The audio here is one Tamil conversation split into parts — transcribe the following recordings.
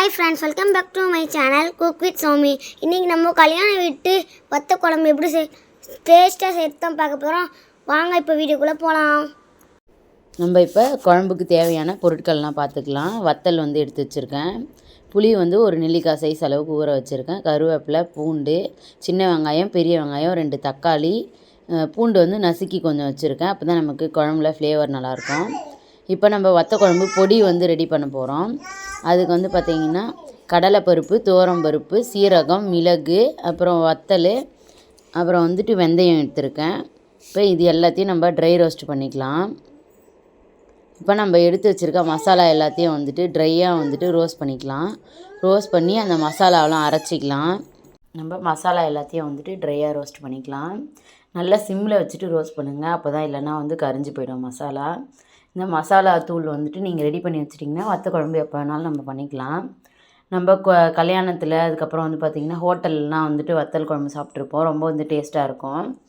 Hi friends welcome back to my channel cook with Sami இன்றைக்கி நம்ம கல்யாணம் விட்டு வத்த குழம்பு எப்படி செ டேஸ்ட்டாக சேர்த்து தான் பார்க்க போகிறோம் வாங்க இப்போ வீடியோக்குள்ளே போகலாம் நம்ம இப்போ குழம்புக்கு தேவையான பொருட்கள்லாம் பார்த்துக்கலாம். வத்தல் வந்து எடுத்து வச்சுருக்கேன். புளி வந்து ஒரு நெல்லிக்காய் சைஸ் அளவுக்கு ஊற வச்சுருக்கேன். கருவேப்பிலை பூண்டு சின்ன வெங்காயம் பெரிய வெங்காயம் ரெண்டு தக்காளி பூண்டு வந்து நசுக்கி கொஞ்சம் வச்சுருக்கேன். அப்போ தான் நமக்கு குழம்புல ஃப்ளேவர் நல்லாயிருக்கும் இப்போ நம்ம வத்த குழம்பு பொடி வந்து ரெடி பண்ண போகிறோம். அதுக்கு வந்து பார்த்திங்கன்னா கடலைப்பருப்பு துவரம்பருப்பு சீரகம் மிளகு அப்புறம் வத்தல் அப்புறம் வந்துட்டு வெந்தயம் எடுத்திருக்கேன். இப்போ இது எல்லாத்தையும் நம்ம ட்ரை ரோஸ்ட் பண்ணிக்கலாம். இப்போ நம்ம எடுத்து வச்சுருக்க மசாலா எல்லாத்தையும் வந்துட்டு ட்ரையாக வந்துட்டு ரோஸ்ட் பண்ணிக்கலாம். ரோஸ்ட் பண்ணி அந்த மசாலாவெலாம் அரைச்சிக்கலாம். நம்ம மசாலா எல்லாத்தையும் வந்துட்டு ட்ரையாக ரோஸ்ட் பண்ணிக்கலாம். நல்லா சிம்மில் வச்சுட்டு ரோஸ்ட் பண்ணுங்கள் அப்போ தான் இல்லைன்னா வந்து கரிஞ்சு போயிடும் மசாலா. இந்த மசாலா தூள் வந்துட்டு நீங்கள் ரெடி பண்ணி வச்சிட்டிங்கன்னா வத்த குழம்பு எப்போ வேணாலும் நம்ம பண்ணிக்கலாம். நம்ம கொ- கல்யாணத்தில் அதுக்கப்புறம் வந்து பார்த்திங்கன்னா ஹோட்டல்லாம் வந்துட்டு வத்தல் குழம்பு சாப்பிட்ருப்போம் ரொம்ப வந்து டேஸ்ட்டாக இருக்கும்.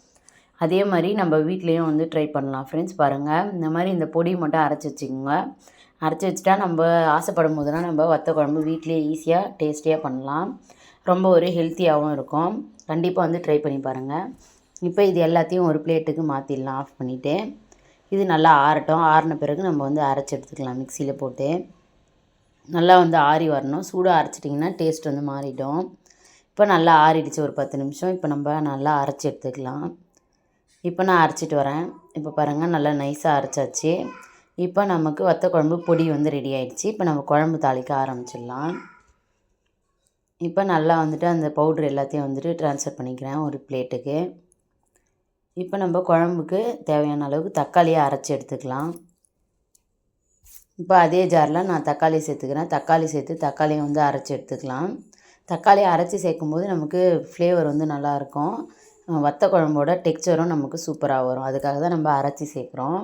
அதே மாதிரி நம்ம வீட்லேயும் வந்து ட்ரை பண்ணலாம். ஃப்ரெண்ட்ஸ் பாருங்கள் இந்த மாதிரி இந்த பொடி மட்டும் அரைச்சி வச்சுக்கோங்க. அரைச்சி வச்சுட்டா நம்ம ஆசைப்படும் போதெல்லாம் நம்ம வத்த குழம்பு வீட்லேயே ஈஸியாக டேஸ்டியாக பண்ணலாம். ரொம்ப ஒரு ஹெல்த்தியாகவும் இருக்கும். கண்டிப்பாக வந்து ட்ரை பண்ணி பாருங்கள் இப்போ இது எல்லாத்தையும் ஒரு பிளேட்டுக்கு மாற்றிடலாம் ஆஃப் பண்ணிவிட்டு இது நல்லா ஆறட்டும். ஆறின பிறகு நம்ம வந்து அரைச்சி எடுத்துக்கலாம் மிக்சியில் போட்டு. நல்லா வந்து ஆறி வரணும். சூடாக அரைச்சிட்டிங்கன்னா டேஸ்ட் வந்து மாறிடும். இப்போ நல்லா ஆறிடுச்சு ஒரு பத்து நிமிஷம். இப்போ நம்ம நல்லா அரைச்சி எடுத்துக்கலாம். இப்போ நான் அரைச்சிட்டு வரேன். இப்போ பாருங்கள் நல்லா நைஸாக அரைச்சாச்சு. இப்போ நமக்கு வத்த குழம்பு பொடி வந்து ரெடி ஆகிடுச்சு இப்போ நம்ம குழம்பு தாளிக்க ஆரம்பிச்சிடலாம். இப்போ நல்லா வந்துட்டு அந்த பவுட்ரு எல்லாத்தையும் வந்துட்டு ட்ரான்ஸ்ஃபர் பண்ணிக்கிறேன் ஒரு பிளேட்டுக்கு. இப்போ நம்ம குழம்புக்கு தேவையான அளவுக்கு தக்காளியை அரைச்சி எடுத்துக்கலாம். இப்போ அதே ஜாரில் நான் தக்காளி சேர்த்துக்கிறேன். தக்காளி சேர்த்து தக்காளியை வந்து அரைச்சி எடுத்துக்கலாம். தக்காளியை அரைச்சி சேர்க்கும்போது நமக்கு ஃப்ளேவர் வந்து நல்லாயிருக்கும். வத்த குழம்போட டெக்ஸ்சரும் நமக்கு சூப்பராக வரும். அதுக்காக தான் நம்ம அரைச்சி சேர்க்குறோம்.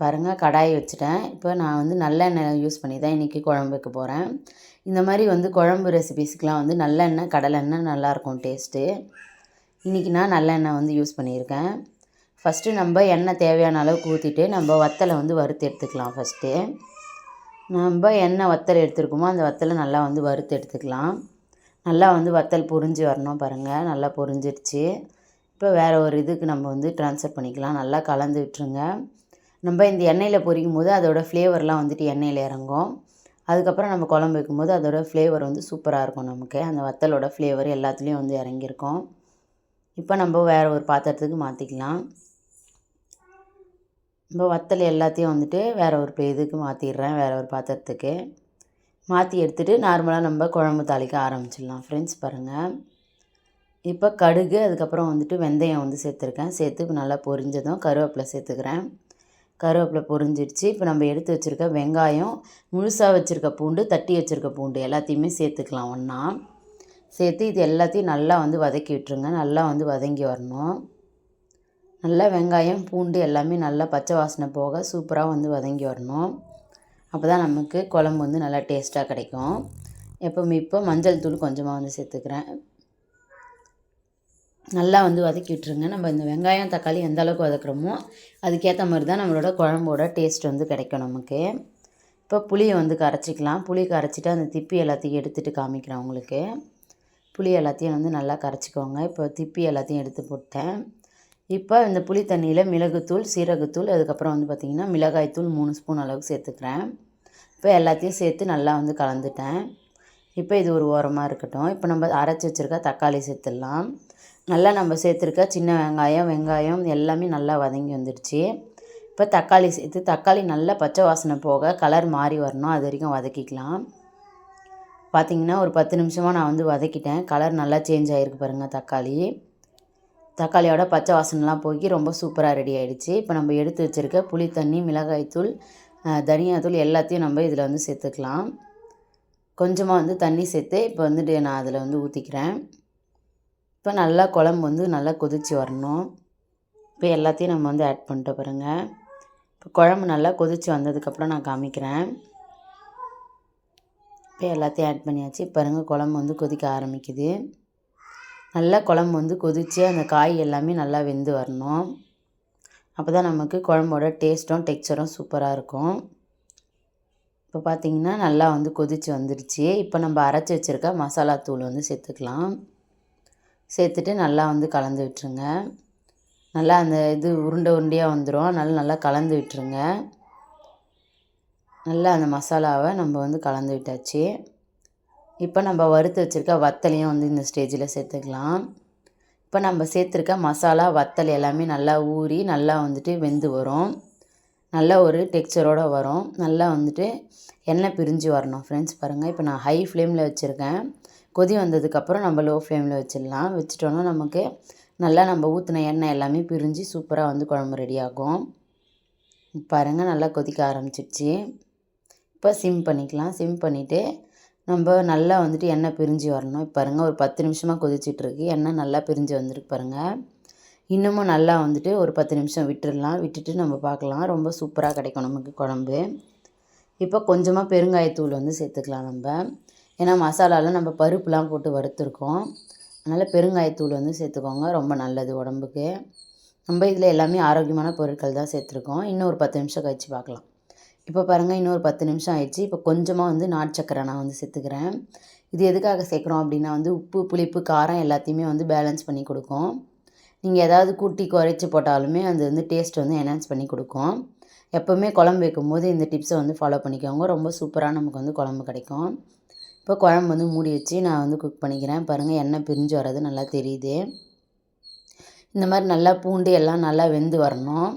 பாருங்கள் கடாய் வச்சுட்டேன். இப்போ நான் வந்து நல்லெண்ணெய் யூஸ் பண்ணி தான் இன்றைக்கி குழம்பு வைக்க போகிறேன் இந்த மாதிரி வந்து குழம்பு ரெசிபீஸ்க்கெலாம் வந்து நல்லெண்ணெய் கடலெண்ணெய் நல்லாயிருக்கும் டேஸ்ட்டு இன்றைக்கி நான் நல்லெண்ணெய் வந்து யூஸ் பண்ணியிருக்கேன். ஃபஸ்ட்டு நம்ம எண்ணெய் தேவையான அளவுக்கு ஊற்றிட்டு நம்ம வத்தலை வந்து வறுத்து எடுத்துக்கலாம் ஃபஸ்ட்டு நம்ம என்ன வத்தல் எடுத்துருக்கோமோ அந்த வத்தலை நல்லா வந்து வறுத்து எடுத்துக்கலாம். நல்லா வந்து வத்தல் பொரிஞ்சு வரணும் பாருங்கள் நல்லா பொரிஞ்சிருச்சு இப்போ வேறு ஒரு இதுக்கு நம்ம வந்து ட்ரான்ஸ்ஃபர் பண்ணிக்கலாம். நல்லா கலந்து விட்டுருங்க. நம்ம இந்த எண்ணெயில் பொரிக்கும் போது அதோடய ஃப்ளேவர்லாம் வந்துட்டு எண்ணெயில் இறங்கும். அதுக்கப்புறம் நம்ம குழம்பு வைக்கும்போது அதோடய ஃப்ளேவர் வந்து சூப்பராக இருக்கும் நமக்கு. அந்த வத்தலோட ஃப்ளேவர் எல்லாத்துலேயும் வந்து இறங்கியிருக்கும். இப்போ நம்ம வேறு ஒரு பாத்திரத்துக்கு மாற்றிக்கலாம் நம்ம வத்தல் எல்லாத்தையும் வந்துட்டு வேறு ஒரு பே- இதுக்கு மாற்றிடுறேன் வேறு ஒரு பாத்திரத்துக்கு. மாற்றி எடுத்துகிட்டு நார்மலாக நம்ம குழம்பு தாளிக்க ஆரம்பிச்சிடலாம். ஃப்ரெண்ட்ஸ் பாருங்கள் இப்போ கடுகு அதுக்கப்புறம் வந்துட்டு வெந்தயம் வந்து சேர்த்துருக்கேன். சேர்த்து இப்போ நல்லா பொரிஞ்சதும் கருவேப்பிலை சேர்த்துக்கிறேன். கருவேப்பிலை பொரிஞ்சிடுச்சு. இப்போ நம்ம எடுத்து வச்சுருக்க வெங்காயம் முழுசாக வச்சுருக்க பூண்டு தட்டி வச்சுருக்க பூண்டு எல்லாத்தையுமே சேர்த்துக்கலாம் ஒன்றா சேர்த்து இது எல்லாத்தையும் நல்லா வந்து வதக்கி விட்டுருங்க. நல்லா வந்து வதங்கி வரணும். நல்லா வெங்காயம் பூண்டு எல்லாமே நல்லா பச்சை வாசனை போக சூப்பராக வந்து வதங்கி வரணும். அப்போ தான் நமக்கு குழம்பு வந்து நல்லா டேஸ்ட்டாக கிடைக்கும். எப்போவுமே இப்போ மஞ்சள் தூள் கொஞ்சமாக வந்து சேர்த்துக்கிறேன். நல்லா வந்து வதக்கி விட்டுருங்க. நம்ம இந்த வெங்காயம் தக்காளி எந்த அளவுக்கு வதக்குறோமோ அதுக்கேற்ற மாதிரி தான் நம்மளோட குழம்போட டேஸ்ட் வந்து கிடைக்கும் நமக்கு. இப்போ புளியை வந்து கரைச்சிக்கலாம். புளி கரைச்சிட்டு அந்த திப்பி எல்லாத்தையும் எடுத்துகிட்டு காமிக்கிறேன் உங்களுக்கு. புளி எல்லாத்தையும் வந்து நல்லா கரைச்சிக்கோங்க. இப்போ திப்பி எல்லாத்தையும் எடுத்து போட்டேன். இப்போ இந்த புளி தண்ணியில் மிளகுத்தூள் சீரகத்தூள் அதுக்கப்புறம் வந்து பார்த்திங்கன்னா மிளகாய்த்தூள் மூணு ஸ்பூன் அளவுக்கு சேர்த்துக்கிறேன். இப்போ எல்லாத்தையும் சேர்த்து நல்லா வந்து கலந்துட்டேன். இப்போ இது ஒரு ஓரமாக இருக்கட்டும். இப்போ நம்ம அரைச்சி வச்சுருக்க தக்காளி சேர்த்துடலாம். நல்லா நம்ம சேர்த்துருக்க சின்ன வெங்காயம் வெங்காயம் எல்லாமே நல்லா வதங்கி வந்துடுச்சு. இப்போ தக்காளி சேர்த்து தக்காளி நல்லா பச்சை வாசனை போக கலர் மாறி வரணும். அது வரைக்கும் வதக்கிக்கலாம். பார்த்திங்கன்னா ஒரு பத்து நிமிஷமாக நான் வந்து வதக்கிட்டேன். கலர் நல்லா சேஞ்ச் ஆகிருக்கு பாருங்கள் தக்காளி. தக்காளியோட பச்சை வாசனைலாம் போய் ரொம்ப சூப்பராக ரெடி ஆகிடுச்சு இப்போ நம்ம எடுத்து வச்சுருக்க புளி தண்ணி மிளகாய்த்தூள் தனியாத்தூள் எல்லாத்தையும் நம்ம இதில் வந்து சேர்த்துக்கலாம். கொஞ்சமாக வந்து தண்ணி சேர்த்து இப்போ வந்துட்டு நான் அதில் வந்து ஊற்றிக்கிறேன் இப்போ நல்லா குழம்பு வந்து நல்லா கொதிச்சு வரணும். இப்போ எல்லாத்தையும் நம்ம வந்து ஆட் பண்ணிட்டு பாருங்கள் இப்போ குழம்பு நல்லா கொதிச்சு வந்ததுக்கப்புறம் நான் காமிக்கிறேன். இப்போ எல்லாத்தையும் ஆட் பண்ணியாச்சு. பாருங்க குழம்பு வந்து கொதிக்க ஆரம்பிக்குது. நல்லா குழம்பு வந்து கொதித்து அந்த காய் எல்லாமே நல்லா வெந்து வரணும். அப்போ தான் நமக்கு குழம்போட டேஸ்ட்டும் டெக்ஸ்சரும் சூப்பராக இருக்கும். இப்போ பார்த்திங்கன்னா பார்த்தீங்கன்னா நல்லா வந்து கொதித்து வந்துடுச்சு இப்போ நம்ம அரைச்சி வச்சுருக்க மசாலா தூள் வந்து சேர்த்துக்கலாம். சேர்த்துட்டு நல்லா வந்து கலந்து விட்டுருங்க. நல்லா அந்த இது உருண்டை உருண்டையாக வந்துடும் அதனால் நல்லா கலந்து விட்டுருங்க. நல்லா அந்த மசாலாவை நம்ம வந்து கலந்து விட்டாச்சு. இப்போ நம்ம வறுத்து வச்சுருக்க வத்தலையும் வந்து இந்த ஸ்டேஜில் சேர்த்துக்கலாம். இப்போ நம்ம சேர்த்துருக்க மசாலா வத்தல் எல்லாமே நல்லா ஊறி நல்லா வந்துட்டு வெந்து வரும். நல்ல ஒரு டெக்ஸ்சரோடு வரும். நல்லா வந்துட்டு எண்ணெய் பிரிஞ்சு வரணும் ஃப்ரெண்ட்ஸ் பாருங்கள் இப்போ நான் ஹை ஃப்ளேமில் வச்சுருக்கேன். கொதி வந்ததுக்கப்புறம் நம்ம லோ ஃப்ளேமில் வச்சிடலாம். வச்சுட்டோன்னா நமக்கு நல்லா நம்ம ஊற்றின எண்ணெய் எல்லாமே பிரிஞ்சு சூப்பராக வந்து குழம்பு ரெடி ஆகும். பாருங்கள் நல்லா கொதிக்க ஆரம்பிச்சிடுச்சு இப்போ சிம் பண்ணிக்கலாம். சிம் பண்ணிவிட்டு நம்ம நல்லா வந்துட்டு எண்ணெய் பிரிஞ்சு வரணும். இப்போ பாருங்கள் ஒரு பத்து நிமிஷமாக கொதிச்சிட்ருக்கு. எண்ணெய் நல்லா பிரிஞ்சு வந்திருக்கு பாருங்கள் இன்னமும் நல்லா வந்துட்டு ஒரு பத்து நிமிஷம் விட்டுடலாம் விட்டுட்டு நம்ம பார்க்கலாம். ரொம்ப சூப்பராக கிடைக்கும் நமக்கு குழம்பு. இப்போ கொஞ்சமாக பெருங்காயத்தூள் வந்து சேர்த்துக்கலாம் நம்ம. ஏன்னா மசாலாவில் நம்ம பருப்புலாம் போட்டு வறுத்துருக்கோம். அதனால் பெருங்காயத்தூள் வந்து சேர்த்துக்கோங்க. ரொம்ப நல்லது உடம்புக்கு. நம்ம இதில் எல்லாமே ஆரோக்கியமான பொருட்கள் தான் சேர்த்துருக்கோம். இன்னும் ஒரு பத்து நிமிஷம் கழித்து பார்க்கலாம். இப்போ பாருங்கள் இன்னொரு பத்து நிமிஷம் ஆயிடுச்சு. இப்போ கொஞ்சமாக வந்து நாட்டு சக்கரை நான் வந்து சேர்த்துக்கிறேன். இது எதுக்காக சேர்க்குறோம் அப்படின்னா வந்து உப்பு புளிப்பு காரம் எல்லாத்தையுமே வந்து பேலன்ஸ் பண்ணி கொடுக்கும். நீங்கள் ஏதாவது கூட்டி குறைச்சி போட்டாலுமே அது வந்து டேஸ்ட் வந்து என்ஹான்ஸ் பண்ணி கொடுக்கும். எப்போவுமே குழம்பு வைக்கும்போது இந்த டிப்ஸை வந்து ஃபாலோ பண்ணிக்கோங்க. ரொம்ப சூப்பராக நமக்கு வந்து குழம்பு கிடைக்கும். இப்போ குழம்பு வந்து மூடி வச்சு நான் வந்து குக் பண்ணிக்கிறேன். பாருங்கள் எண்ணெய் பிரிஞ்சு வர்றது நல்லா தெரியுது. இந்த மாதிரி நல்லா பூண்டு எல்லாம் நல்லா வெந்து வரணும்.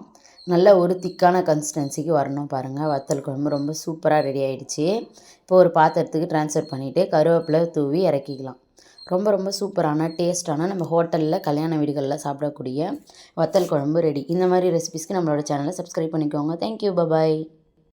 நல்ல ஒரு திக்கான கன்சிஸ்டன்சிக்கு வரணும் பாருங்கள் வத்தல் குழம்பு ரொம்ப சூப்பராக ரெடி ஆகிடுச்சு இப்போ ஒரு பாத்திரத்துக்கு ட்ரான்ஸ்ஃபர் பண்ணிவிட்டு கருவேப்பிலை தூவி இறக்கிக்கலாம். ரொம்ப ரொம்ப சூப்பரான டேஸ்ட்டான நம்ம ஹோட்டலில் கல்யாண வீடுகளில் சாப்பிடக்கூடிய வத்தல் குழம்பு ரெடி இந்த மாதிரி ரெசிபிஸ்க்கு நம்மளோட சேனலை சப்ஸ்கிரைப் பண்ணிக்கோங்க. Thank you bye bye